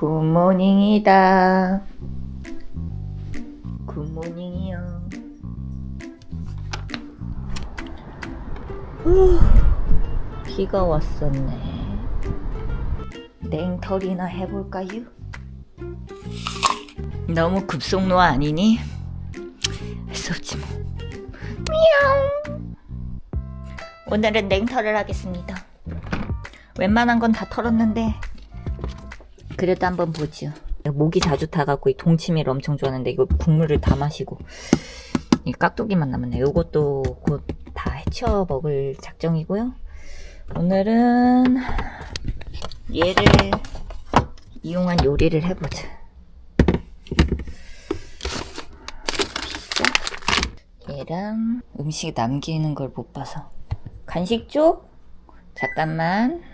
굿모닝이다. 굿모닝이요. 후, 비가 왔었네. 냉털이나 해볼까요? 너무 급속노 아니니? 할 수 없지 뭐. 미야옹. 오늘은 냉털을 하겠습니다. 웬만한 건 다 털었는데 그래도 한번 보죠. 목이 자주 타갖고 이 동치미를 엄청 좋아하는데 이거 국물을 다 마시고 이 깍두기만 남았네. 이것도 곧 다 해쳐 먹을 작정이고요. 오늘은 얘를 이용한 요리를 해보자. 얘랑 음식 남기는 걸 못 봐서 간식 쪽 잠깐만.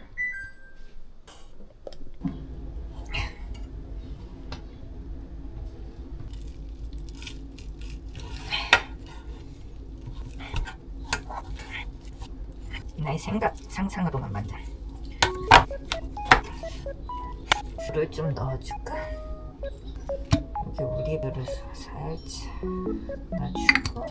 나의 생각 상상으로만 만들. 물을 좀 넣어줄까? 여기 오리브를 살짝 넣어주고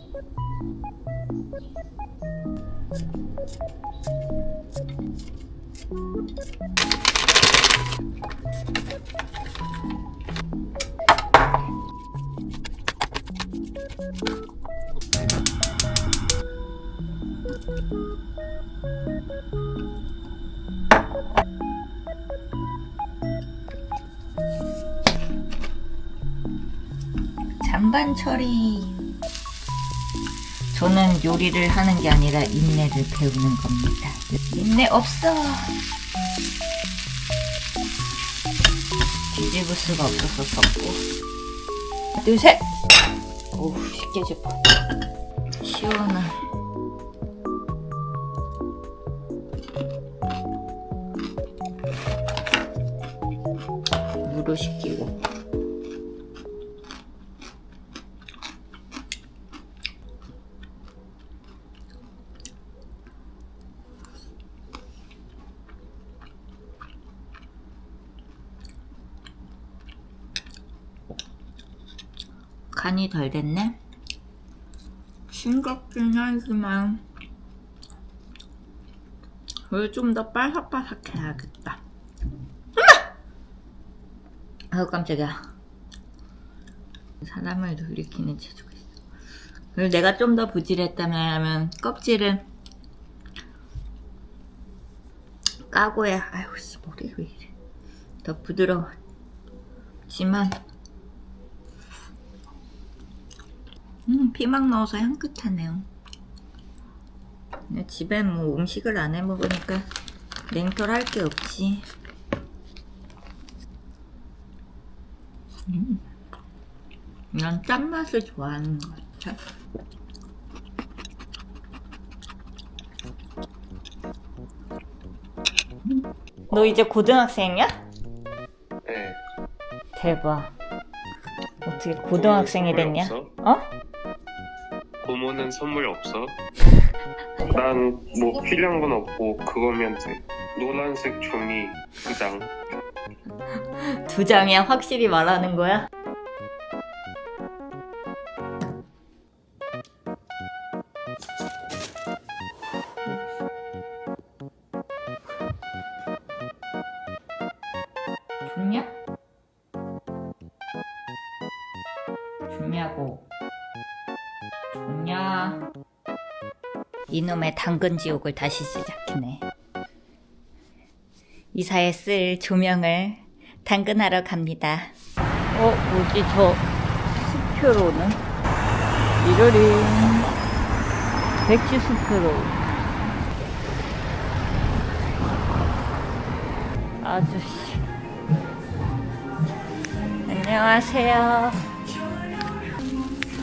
잔반 처리. 저는 요리를 하는 게 아니라 인내를 배우는 겁니다. 인내 없어. 뒤집을 수가 없어서 섞고. 하나, 둘, 셋. 오우, 쉽게 집어. 시원한. 물을 식히고. 간이 덜 됐네. 싱겁긴 하지만 왜좀더 바삭바삭해야겠다. 아우 깜짝이야. 사람을 놀리키는 재주가 있어. 그리고 내가 좀 더 부지랬다면 껍질은 까고 해. 아이고 씨 머리 왜 이래. 더 부드러웠지만 음, 피망 넣어서 향긋하네요. 집에 뭐 음식을 안 해 먹으니까 냉털 할 게 없지. 음. 난 짠맛을 좋아하는 것 같아. 너 이제 고등학생이야? 네. 대박. 어떻게 고등학생이 선물 됐냐? 없어? 어? 고모는 선물 없어? 난 뭐 필요한 건 없고 그거면 돼. 노란색 종이 두 장. 두 장이야 확실히 말하는 거야? 좋냐 이놈의 당근 지옥을 다시 시작했네 이사에 쓸 조명을 당근하러 갑니다. 어, 뭐지, 저 수표로는? 이러리. 백지 수표로. 아저씨. 안녕하세요.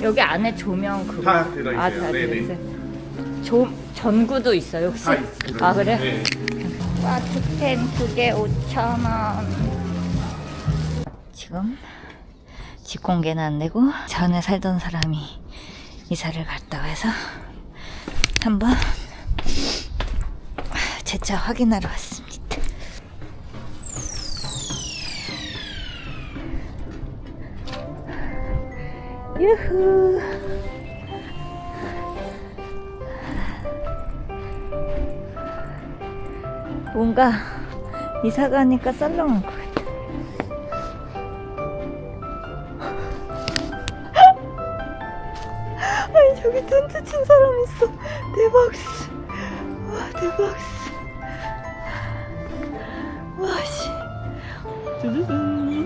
여기 안에 조명 그거. 다 들어있어요. 아, 다 네네. 들어있어요. 조, 전구도 있어요, 혹시? 다 있습니다. 아, 그래? 네. 와, 투텐 두개 5,000원. 지금 집 공개는 안 되고 전에 살던 사람이 이사를 갔다 와서 한번 제차 확인하러 왔습니 유후. 뭔가 이사 가니까 썰렁한 것 같아. 아니 저기 텐트 친 사람 있어. 대박. 와 대박. 와 씨. 두두두.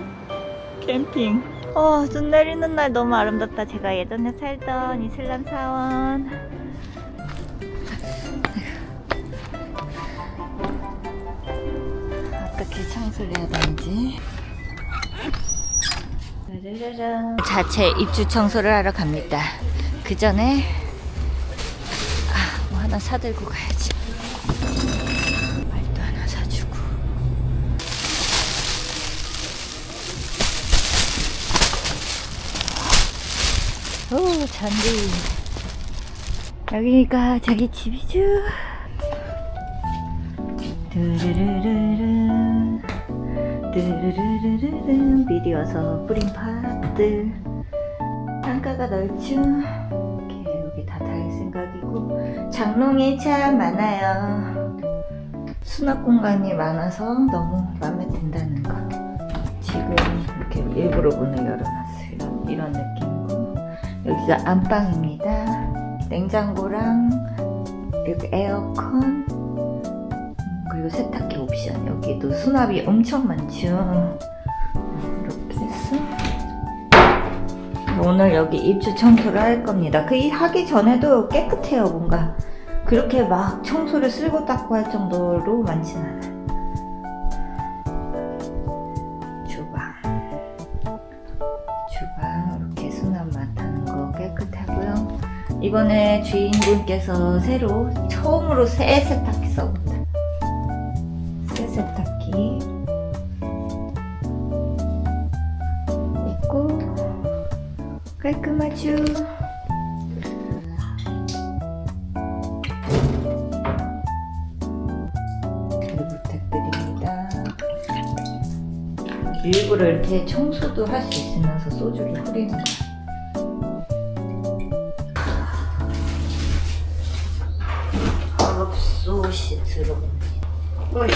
캠핑. 어, 눈 내리는 날 너무 아름답다. 제가 예전에 살던 이슬람 사원. 어떻게 청소를 해야 되는지. 짜라라란. 자체 입주 청소를 하러 갑니다. 그 전에 아, 뭐 하나 사들고 가야지. 오, 잔디. 여기가 자기 집이죠. 두루루루루. 두루루루루. 미리 와서 뿌린 팥들. 창가가 넓죠. 이렇게 여기 다 달 생각이고. 장롱이 참 많아요. 수납 공간이 많아서 너무 마음에 든다는 거. 지금 이렇게 일부러 문을 열어놨어요. 이런 느낌이고. 여기가 안방입니다. 냉장고랑 이렇게 에어컨 음, 그리고 세탁기 옵션 여기도 수납이 엄청 많죠. 이렇게 해서 오늘 여기 입주 청소를 할 겁니다. 그이 하기 전에도 깨끗해요 뭔가 그렇게 막 청소를 쓸고 닦고 할 정도로 많진 않아요. 이번에 주인분께서 새로 처음으로 새 세탁기 써본다. 새 세탁기 있고 깔끔하죠. 잘 부탁드립니다. 일부러 이렇게 청소도 할 수 있으면서 소주를 뿌리는 거야. 밥솥이 들어갑니다. 어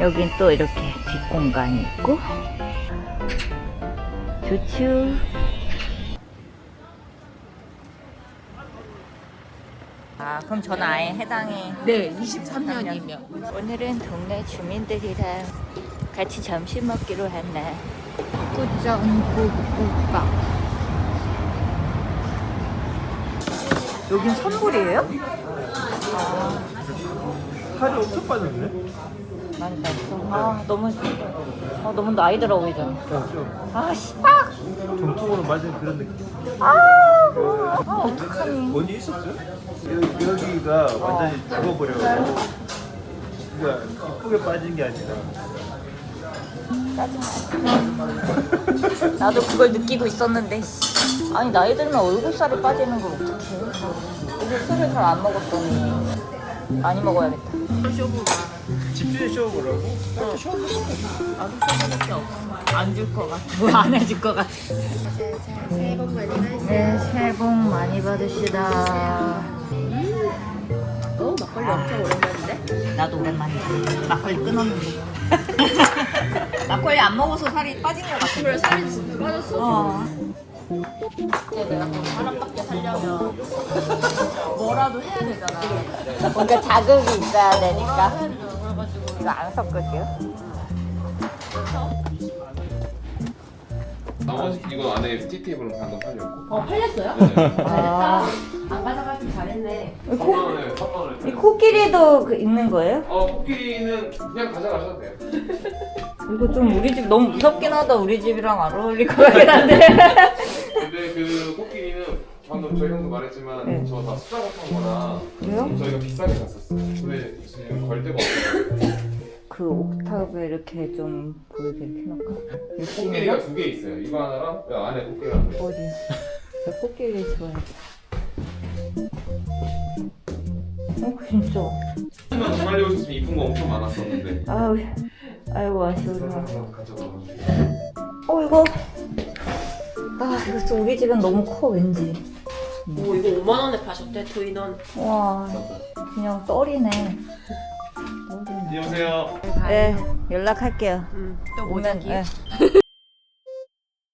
여긴 또 이렇게 뒷공간이 있고 좋죠 아 그럼 저는 아예 해당이 네, 23년이면. 오늘은 동네 주민들이랑 같이 점심 먹기로 한날 꾸전국국밥. 여긴 선불이에요? 살이 엄청 빠졌네. 많이 봤어 아 너무 아, 너무 나이 들어 보이잖아 어, 좀아 씨발 정통으로 맞은 그런 느낌. 아, 아 어떡하니 언제 있었어요? 여기, 여기가 완전히 죽어버려가지고. 그러니까 이쁘게 빠진 게 아니라. 나도 그걸 느끼고 있었는데 씨. 아니 나이 들면 얼굴살이 빠지는 걸 어떡해 이제 술을 잘 안 먹었더니 많이 먹어야겠다 집주인 쇼보라고? 안줄 것 같아 뭐안 해줄 것 같아 새해 복 많이 받으세요. 네 새해 복 많이 받으시다 어, 막걸리 엄청 오랜만인데? 나도 오랜만이다 막걸리 끊었는데 막걸리 안 먹어서 살이 빠진 것 같아 그래, 살이 진짜 빠졌어. 어. 내가 살려면 뭐라도 해야 되잖아. 뭔가 자극이 있어야 되니까 해야 되잖아. 그래가지고. 이거 안 섞을게요 나머지 이거 안에 티 테이블은 방금 팔렸고 어, 팔렸어요? 네. 아 안 가져가길 잘했네. 이 코, 원에 3만 원에 이 코끼리도 그 있는 거예요? 어 코끼리는 그냥 가져가셔도 돼요 이거 좀 우리 집 너무 무섭긴 하다. 우리 집이랑 안 어울릴 것 같긴 한데. 근데 그 코끼리는 방금 저희 형도 말했지만 네. 저다 숫자 같은 거라 그래요? 저희가 비싸게 샀었어요 근데 지금 걸 데가 없어요 그 옥타브 이렇게 좀 보이게 이렇게 해놓을까? 코끼리가? 두 개 있어요 이거 하나랑 그 안에 코끼리랑 어디? 저 코끼리 좋아해. 어 진짜. 만 빨리 오셨으면 이쁜 거 엄청 많았었는데 아우 아이고 아쉬워. 어 이거 아 이거 좀 우리 집은 너무 커 왠지. 오 이거 5만 원에 파셨대 투인원. 와 그냥 떨이네. 안녕하세요 네 연락할게요. 음. 또 오면 모자기. 네.